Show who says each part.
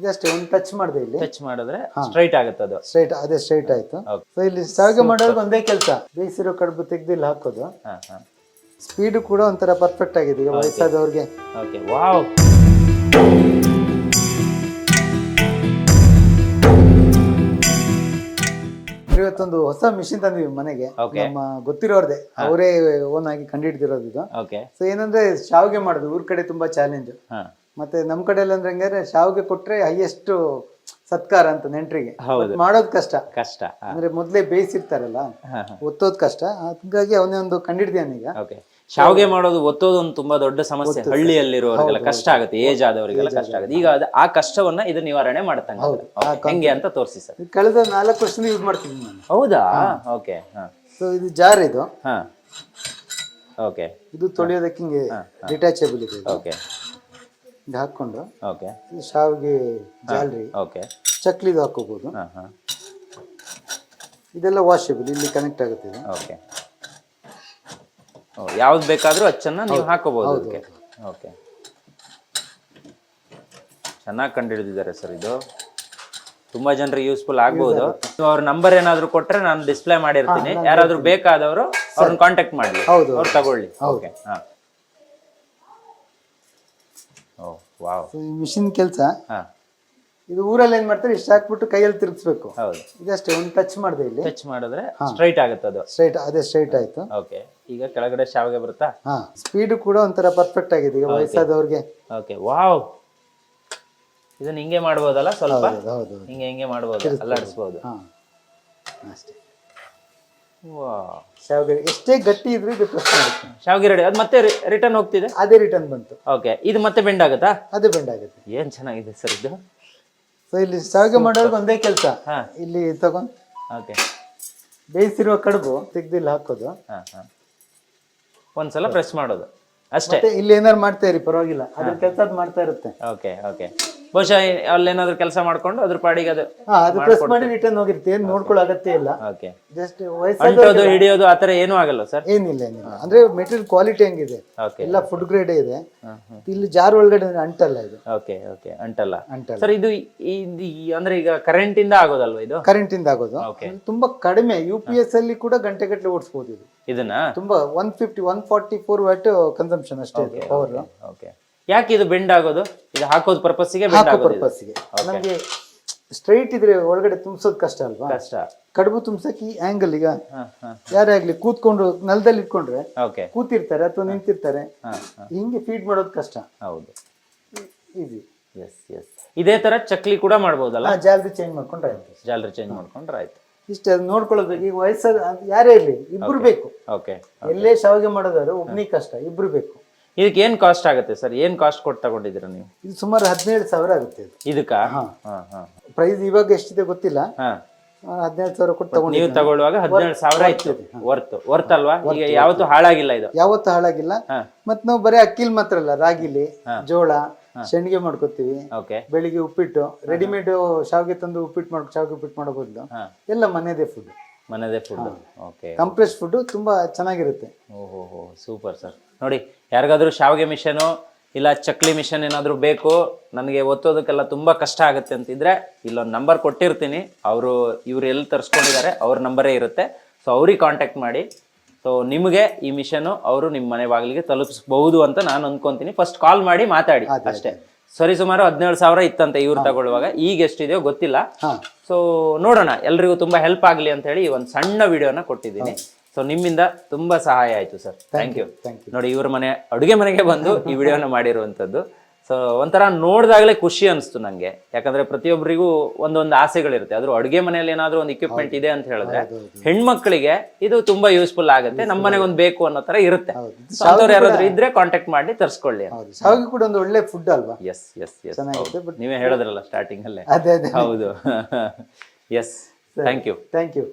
Speaker 1: ಇದಷ್ಟೇ ಒಂದು ಟಚ್ ಮಾಡಿದೆ ಇಲ್ಲಿ.
Speaker 2: ಟಚ್ ಮಾಡಿದ್ರೆ ಸ್ಟ್ರೈಟ್ ಆಗುತ್ತೆ ಅದು.
Speaker 1: ಸ್ಟ್ರೈಟ್ ಅದೇ ಸ್ಟ್ರೈಟ್ ಆಯ್ತು. ಸೊ ಇಲ್ಲಿ ಶಾವಿಗೆ ಮಾಡೋದು ಒಂದೇ ಕೆಲಸ. ಬೇಯಿಸಿರೋ ಕಡುಬು ತೆಗೆದು ಇಲ್ಲಿ ಹಾಕೋದು. ಸ್ಪೀಡು ಕೂಡ ಒಂಥರ ಪರ್ಫೆಕ್ಟ್ ಆಗಿದೆ. ಈಗ ವಯಸ್ಸಾದವ್ರಿಗೆ.
Speaker 2: ಓಕೆ ವಾವ್
Speaker 1: ಇವತ್ತೊಂದು ಹೊಸ ಮಿಷಿನ್ ತಂದಿವಿ ಮನೆಗೆ. ನಮ್ಮ ಗೊತ್ತಿರೋರ್ದೆ. ಅವರೇ ಓನ್ ಆಗಿ ಕಂಡುಹಿಡಿದಿರೋದು ಇದು.
Speaker 2: ಓಕೆ
Speaker 1: ಸೊ ಏನಂದ್ರೆ ಶಾವಿಗೆ ಮಾಡೋದು. ಊರ್ ಕಡೆ ತುಂಬಾ ಚಾಲೆಂಜ್
Speaker 2: ಹಾ.
Speaker 1: ಮತ್ತೆ ನಮ್ ಕಡೆ ಎಲ್ಲ ಅಂದ್ರೆ ಹಂಗಾರೆ ಶಾವಿಗೆ ಕೊಟ್ರೆ ಹೈಯೆಸ್ಟ್ ಸತ್ಕಾರ ಅಂತ ನೆಂಟ್ರಿಗೆ.
Speaker 2: ಹೌದು.
Speaker 1: ಮಾಡೋದ್ ಕಷ್ಟ.
Speaker 2: ಕಷ್ಟ
Speaker 1: ಅಂದ್ರೆ ಮೊದ್ಲೇ ಬೇಯಿಸಿರ್ತಾರಲ್ಲ ಒತ್ತೋದ್ ಕಷ್ಟ. ಹಾಗಾಗಿ ಅವನೇ ಒಂದು ಕಂಡಿಡ್ದಿಯಾನೀಗ
Speaker 2: ಓಕೆ ಶಾವಿಗೆ ಮಾಡೋದು ಒತ್ತೋದು ಒಂದು ತುಂಬಾ ದೊಡ್ಡ ಸಮಸ್ಯೆ. ಹಳ್ಳಿಯಲ್ಲಿರುವವರಿಗೆಲ್ಲ ಕಷ್ಟ ಆಗುತ್ತೆ ಏಜ್ ಆದವರಿಗೆಲ್ಲ ಕಷ್ಟ ಆಗುತ್ತೆ. ಈಗ ಅದು ಆ ಕಷ್ಟವನ್ನ ಇದು ನಿವಾರಣೆ ಮಾಡುತ್ತಂಗ ಹೆಂಗೆ ಅಂತ ತೋರಿಸಿ ಸರ್.
Speaker 1: ಇದು ಕಳೆದ ನಾಲ್ಕು ವರ್ಷದಿಂದ ಯೂಸ್ ಮಾಡ್ತೀನಿ ನಾನು.
Speaker 2: ಹೌದಾ? ಓಕೆ ಹಾ.
Speaker 1: ಸೊ ಇದು ಜಾರ್ ಇದು.
Speaker 2: ಹಾ. ಓಕೆ
Speaker 1: ಇದು ತೊಳೆಯೋದಕ್ಕೆ ಹಿಂಗೆ ಡಿಟ್ಯಾಚಬಲ್ ಇದೆ ಇದು.
Speaker 2: ಓಕೆ
Speaker 1: ಇದು ಹಾಕೊಂಡು
Speaker 2: ಓಕೆ.
Speaker 1: ಶಾವಿಗೆ ಜಾಲ್ರಿ.
Speaker 2: ಓಕೆ.
Speaker 1: ಚಕ್ಲಿದು ಹಾಕೋಬಹುದು
Speaker 2: ಹಾ ಹಾ.
Speaker 1: ಇದೆಲ್ಲ ವಾಷೇಬಲ್ ಇಲ್ಲಿ ಕನೆಕ್ಟ್ ಆಗುತ್ತೆ ಇದು.
Speaker 2: ಓಕೆ. ಯಾವ್ದು ಬೇಕಾದ್ರೂ ಅಚ್ಚನ್ನ ನೀವು ಹಾಕೋಬಹುದು ಅದಕ್ಕೆ ಓಕೆ. ಚೆನ್ನಾಗಿ ಕಂಡುಹಿಡಿದಿದ್ದಾರೆ ಸರ್ ಇದು. ತುಂಬಾ ಜನರಿಗೆ ಯೂಸ್ಫುಲ್ ಆಗ್ಬಹುದು ನೀವು ಅವ್ರ ನಂಬರ್ ಏನಾದ್ರು ಕೊಟ್ರೆ ನಾನು ಡಿಸ್ಪ್ಲೇ ಮಾಡಿರ್ತೀನಿ. ಯಾರಾದ್ರೂ ಬೇಕಾದವರು ಅವ್ರನ್ನ ಕಾಂಟ್ಯಾಕ್ಟ್ ಮಾಡಿ
Speaker 1: ಹೌದು.
Speaker 2: ಅವ್ರು ತಗೊಳ್ಳಿ. ಓಕೆ ಹಾ. ಓ ವಾವ್.
Speaker 1: ಸೊ ಈ ಮಿಷಿನ್ ಕೆಲಸ
Speaker 2: ಹಾ.
Speaker 1: ಇದು ಊರಲ್ಲಿ ಏನ್ ಮಾಡ್ತಾರೆ ಇಷ್ಟ ಹಾಕ್ಬಿಟ್ಟು ಕೈಯಲ್ಲಿ ತಿರುಗಿಸ್ಬೇಕು.
Speaker 2: ಹೌದು.
Speaker 1: ಇದಷ್ಟೇ ಒಂದು ಟಚ್ ಮಾಡಿದೆ ಇಲ್ಲಿ.
Speaker 2: ಟಚ್ ಮಾಡಿದ್ರೆ ಸ್ಟ್ರೈಟ್ ಆಗುತ್ತೆ ಅದು.
Speaker 1: ಸ್ಟ್ರೈಟ್ ಅದೇ ಸ್ಟ್ರೈಟ್ ಆಯ್ತು.
Speaker 2: ಓಕೆ ಈಗ ಕೆಳಗಡೆ ಶಾವಿಗೆ ಬರುತ್ತಾ?
Speaker 1: ಹಾ. ಸ್ಪೀಡು ಕೂಡ ಒಂಥರ ಪರ್ಫೆಕ್ಟ್ ಆಗಿದೆ ಈಗ ವಯಸ್ಸಾದವ್ರಿಗೆ.
Speaker 2: ಓಕೆ ವಾವ್ ಇದನ್ನ ಹಿಂಗೆ ಮಾಡ್ಬೋದಲ್ಲ ಸ್ವಲ್ಪ?
Speaker 1: ಹೌದು ಹೌದು
Speaker 2: ಹಿಂಗೆ ಹಿಂಗೆ ಮಾಡ್ಬೋದು ಅಲ್ಲಾಡಿಸ್ಬೋದು.
Speaker 1: ಹಾ. ಅಷ್ಟೇ. ಶಾವಿಗೆ ಎಷ್ಟೇ ಗಟ್ಟಿ ಇದ್ರೂ ಇದು ಪ್ರೆಸ್ ಮಾಡುತ್ತೆ
Speaker 2: ಶಾವಿಗೆ ರೆಡಿ ಅದು ಮತ್ತೆ ರಿಟರ್ನ್ ಹೋಗ್ತಿದೆ?
Speaker 1: ಅದೇ ರಿಟರ್ನ್ ಬಂತು.
Speaker 2: ಓಕೆ ಇದು ಮತ್ತೆ ಬೆಂಡ್ ಆಗುತ್ತಾ?
Speaker 1: ಅದೇ ಬೆಂಡ್ ಆಗುತ್ತೆ.
Speaker 2: ಏನ್ ಚೆನ್ನಾಗಿದೆ ಸರ್ ಇದು?
Speaker 1: ಸೊ ಇಲ್ಲಿ ಶಾವಿಗೆ ಮಾಡೋದು ಒಂದೇ ಕೆಲಸ.
Speaker 2: ಹಾ.
Speaker 1: ಇಲ್ಲಿ ತಗೊಂಡ್
Speaker 2: ಓಕೆ
Speaker 1: ಬೇಯಿಸಿರುವ ಕಡುಬು ತೆಗ್ದಿಲ್ಲ ಹಾಕೋದು.
Speaker 2: ಹಾ ಹಾ. ಒಂದ್ಸಲ ಪ್ರೆಸ್ ಮಾಡೋದು. ಅಷ್ಟೇ.
Speaker 1: ಮತ್ತೆ ಇಲ್ಲಿ ಏನಾರು ಮಾಡ್ತಾ ಇರಿ ಪರವಾಗಿಲ್ಲ. ಅದ್ರ ಕೆಲಸ ಅದು ಮಾಡ್ತಾ ಇರುತ್ತೆ.
Speaker 2: ಓಕೆ ಓಕೆ ಬಹುಶಃ ಅಲ್ಲೇನಾದ್ರೂ ಕೆಲಸ ಮಾಡ್ಕೊಂಡು ಅದ್ರ ಪಾಡಿಗೆ ಅದು
Speaker 1: ಹಾ ಅದು ಪ್ರೆಸ್ ಮಾಡಿ ರಿಟರ್ನ್ ಹೋಗಿರ್ತೀವಿ ಏನ್ ನೋಡ್ಕೊಳ್ಳೋ ಅಗತ್ಯ ಇಲ್ಲ.
Speaker 2: ಓಕೆ
Speaker 1: ಜಸ್ಟ್ ವಯಸ್ಸಾದ
Speaker 2: ಹಿಡಿಯೋದು ಹಿಡಿಯೋದು ಆತರ ಏನೂ ಆಗಲ್ಲ ಸರ್?
Speaker 1: ಏನಿಲ್ಲ ಏನಿಲ್ಲ. ಅಂದ್ರೆ ಮೆಟೀರಿಯಲ್ ಕ್ವಾಲಿಟಿ ಹೆಂಗಿದೆ?
Speaker 2: ಓಕೆ
Speaker 1: ಎಲ್ಲ ಫುಡ್ ಗ್ರೇಡ್ ಇದೆ. ಇಲ್ಲಿ ಜಾರ್ ಒಳಗಡೆ ಅಂಟಲ್ಲ ಇದು.
Speaker 2: ಓಕೆ ಓಕೆ ಅಂಟಲ್ಲ.
Speaker 1: ಅಂಟಲ್ಲ.
Speaker 2: ಸರ್ ಇದು ಈ- ಅಂದ್ರೆ ಈಗ ಕರೆಂಟ್ ಇಂದ ಆಗೋದಲ್ವಾ ಇದು?
Speaker 1: ಕರೆಂಟ್ ಇಂದ ಆಗೋದು.
Speaker 2: Okay.
Speaker 1: ತುಂಬಾ ಕಡಿಮೆ. ಯು ಪಿ ಎಸ್ ಅಲ್ಲಿ ಕೂಡ ಗಂಟೆ ಗಟ್ಟಲೆ ಓಡಿಸಬಹುದು ಇದು.
Speaker 2: ಇದನ್ನ?
Speaker 1: ತುಂಬಾ one fifty one forty four watt consumption ಅಷ್ಟೇ ಪವರ್
Speaker 2: ಓಕೆ ಯಾಕೆ ಇದು ಬೆಂಡ್ ಆಗೋದು? ಇದು ಹಾಕೋದು ಪರ್ಪಸ್ಸಿಗೆ
Speaker 1: ಹಾಕೋ? ಪರ್ಪಸ್ಗೆ ನಮಗೆ ಸ್ಟ್ರೈಟ್ ಇದ್ರೆ ಒಳಗಡೆ ತುಂಬಿಸೋದು ಕಷ್ಟ ಅಲ್ವಾ?
Speaker 2: ಕಷ್ಟ.
Speaker 1: ಕಡುಬು ತುಂಬಿಸಕ್ಕೆ ಈ ಆಂಗಲ್ ಈಗ ಯಾರೇ ಆಗ್ಲಿ ಕೂತ್ಕೊಂಡು ನೆಲದಲ್ಲಿ ಇಟ್ಕೊಂಡ್ರೆ
Speaker 2: ಓಕೆ
Speaker 1: ಕೂತಿರ್ತಾರೆ ಅಥವಾ ನಿಂತಿರ್ತಾರೆ ಹಿಂಗೆ ಫೀಡ್ ಮಾಡೋದು ಕಷ್ಟ.
Speaker 2: ಹೌದು.
Speaker 1: ಈಸಿ
Speaker 2: ಎಸ್ ಎಸ್ ಇದೇ ತರ ಚಕ್ಲಿ ಕೂಡ ಮಾಡ್ಬೋದಲ್ಲ?
Speaker 1: ಜಾಲರಿ ಚೇಂಜ್ ಮಾಡ್ಕೊಂಡ್ರೆ ಆಯ್ತು.
Speaker 2: ಜಾಲರಿ ಚೇಂಜ್ ಮಾಡ್ಕೊಂಡ್ರೆ ಆಯ್ತು.
Speaker 1: ಇಷ್ಟೇ ಅದು ನೋಡ್ಕೊಳ್ಳೋದು ಈಗ ವಯಸ್ಸಾದ ಯಾರೇ ಇರ್ಲಿ ಇಬ್ರು ಬೇಕು.
Speaker 2: ಓಕೆ
Speaker 1: ಎಲ್ಲೇ ಶಾವಿಗೆ ಮಾಡೋದಾದ್ರೆ ಒಬ್ನಿಗೆ ಕಷ್ಟ ಇಬ್ರು ಬೇಕು.
Speaker 2: ಇದಕ್ಕೆ ಏನ್ ಕಾಸ್ಟ್ ಆಗುತ್ತೆ ಸರ್? ಏನ್ ಕಾಸ್ಟ್ ಕೊಟ್ಟು ತಗೊಂಡಿದ್ದೀರಾ ನೀವು?
Speaker 1: ಇದು ಸುಮಾರು ಹದಿನೇಳು ಸಾವಿರ ಆಗುತ್ತೆ ಇದು.
Speaker 2: ಇದಕ್ಕ? ಹಾ. ಹಾ
Speaker 1: ಪ್ರೈಸ್ ಇವಾಗ ಎಷ್ಟಿದೆ ಗೊತ್ತಿಲ್ಲ.
Speaker 2: ಹಾ.
Speaker 1: ಹದಿನೇಳು ಸಾವಿರ ಕೊಟ್ಟು ತಗೊಂಡು
Speaker 2: ನೀವು ತಗೊಳ್ಳುವಾಗ ಹದಿನೇಳು ಸಾವಿರ ಇತ್ತು ವರ್ತ್ ವರ್ತ್ ಅಲ್ವಾ? ಈಗ ಯಾವತ್ತು ಹಾಳಾಗಿಲ್ಲ ಇದು.
Speaker 1: ಯಾವತ್ತು ಹಾಳಾಗಿಲ್ಲ.
Speaker 2: ಮತ್ತ್
Speaker 1: ಮತ್ ನಾವು ಬರೀ ಅಕ್ಕಿಲ್ ಮಾತ್ರ ಅಲ್ಲ ರಾಗಿಲಿ ಜೋಳ ಶೆಂಡಿಗೆ ಮಾಡ್ಕೋತೀವಿ.
Speaker 2: ಓಕೆ
Speaker 1: ಬೆಳಿಗ್ಗೆ ಉಪ್ಪಿಟ್ಟು ರೆಡಿಮೇಡ್ ಶಾವಿಗೆ ತಂದು ಉಪ್ಪಿಟ್ಟು ಮಾಡ್ ಶಾವಿಗೆ ಉಪ್ಪಿಟ್ಟು ಮಾಡೋ ಬದಲು
Speaker 2: ಹಾ.
Speaker 1: ಎಲ್ಲ ಮನೆದೇ ಫುಡ್
Speaker 2: ಮನೆದೇ ಫುಡ್ ಓಕೆ
Speaker 1: ಕಂಪ್ರೆಸ್ ಫುಡ್ ತುಂಬಾ ಚೆನ್ನಾಗಿರುತ್ತೆ.
Speaker 2: ಓಹೋ ಸೂಪರ್ ಸರ್ ನೋಡಿ ಯಾರಿಗಾದ್ರೂ ಶಾವಿಗೆ ಮಿಷನು ಇಲ್ಲ ಚಕ್ಲಿ ಮಿಷನ್ ಏನಾದರೂ ಬೇಕು ನನಗೆ ಒತ್ತೋದಕ್ಕೆಲ್ಲ ತುಂಬ ಕಷ್ಟ ಆಗುತ್ತೆ ಅಂತಿದ್ರೆ ಇಲ್ಲೊಂದು ನಂಬರ್ ಕೊಟ್ಟಿರ್ತೀನಿ. ಅವರು ಇವ್ರು ಎಲ್ಲಿ ತರಿಸ್ಕೊಂಡಿದ್ದಾರೆ ಅವ್ರ ನಂಬರೇ ಇರುತ್ತೆ. ಸೊ ಅವ್ರಿಗೆ ಕಾಂಟ್ಯಾಕ್ಟ್ ಮಾಡಿ. ಸೊ ನಿಮಗೆ ಈ ಮಿಷನು ಅವರು ನಿಮ್ಮ ಮನೆ ಬಾಗಿಲಿಗೆ ತಲುಪಿಸಬಹುದು ಅಂತ ನಾನು ಅಂದ್ಕೊತೀನಿ ಫಸ್ಟ್ ಕಾಲ್ ಮಾಡಿ ಮಾತಾಡಿ ಅಷ್ಟೇ. ಸರಿ ಸುಮಾರು ಹದಿನೇಳು ಸಾವಿರ ಇತ್ತಂತೆ ಇವ್ರು ತಗೊಳ್ಳುವಾಗ. ಈಗ ಎಷ್ಟಿದೆಯೋ ಗೊತ್ತಿಲ್ಲ. ಸೊ ನೋಡೋಣ. ಎಲ್ರಿಗೂ ತುಂಬಾ ಹೆಲ್ಪ್ ಆಗಲಿ ಅಂತ ಹೇಳಿ ಒಂದು ಸಣ್ಣ ವಿಡಿಯೋನ ಕೊಟ್ಟಿದ್ದೀನಿ. ಸೊ ನಿಮ್ಮಿಂದ ತುಂಬಾ ಸಹಾಯ ಆಯ್ತು ಸರ್. ಥ್ಯಾಂಕ್ ಯು ನೋಡಿ ಇವ್ರ ಮನೆ ಅಡುಗೆ ಮನೆಗೆ ಬಂದು ಈ ವಿಡಿಯೋನ ಮಾಡಿರುವಂಥದ್ದು. ಸೊ ಒಂಥರ ನೋಡಿದಾಗಲೇ ಖುಷಿ ಅನಿಸ್ತು ನನಗೆ ಯಾಕಂದ್ರೆ ಪ್ರತಿಯೊಬ್ಬರಿಗೂ ಒಂದೊಂದು ಆಸೆಗಳಿರುತ್ತೆ. ಆದ್ರೂ ಅಡುಗೆ ಮನೆಯಲ್ಲಿ ಏನಾದರೂ ಒಂದು ಇಕ್ವಿಪ್ಮೆಂಟ್ ಇದೆ ಅಂತ ಹೇಳಿದ್ರೆ ಹೆಣ್ಮಕ್ಳಿಗೆ ಇದು ತುಂಬಾ ಯೂಸ್ಫುಲ್ ಆಗುತ್ತೆ. ನಮ್ಮ ಮನೆಗೆ ಒಂದು ಬೇಕು ಅನ್ನೋ ತರ ಇರುತ್ತೆ. ಅಂಥವ್ರು ಯಾರಾದ್ರೂ ಇದ್ರೆ ಕಾಂಟ್ಯಾಕ್ಟ್ ಮಾಡಿ ತರಿಸ್ಕೊಳ್ಳಿ
Speaker 1: ಶಾವಿಗೆ ಕೂಡ ಒಂದು ಒಳ್ಳೆ ಫುಡ್ ಅಲ್ವಾ?
Speaker 2: ಎಸ್ ಎಸ್ ಎಸ್ ನೀವೇ ಹೇಳಿದ್ರಲ್ಲ ಸ್ಟಾರ್ಟಿಂಗ್ ಅಲ್ಲೇ. ಹೌದು. Yes thank you
Speaker 1: thank you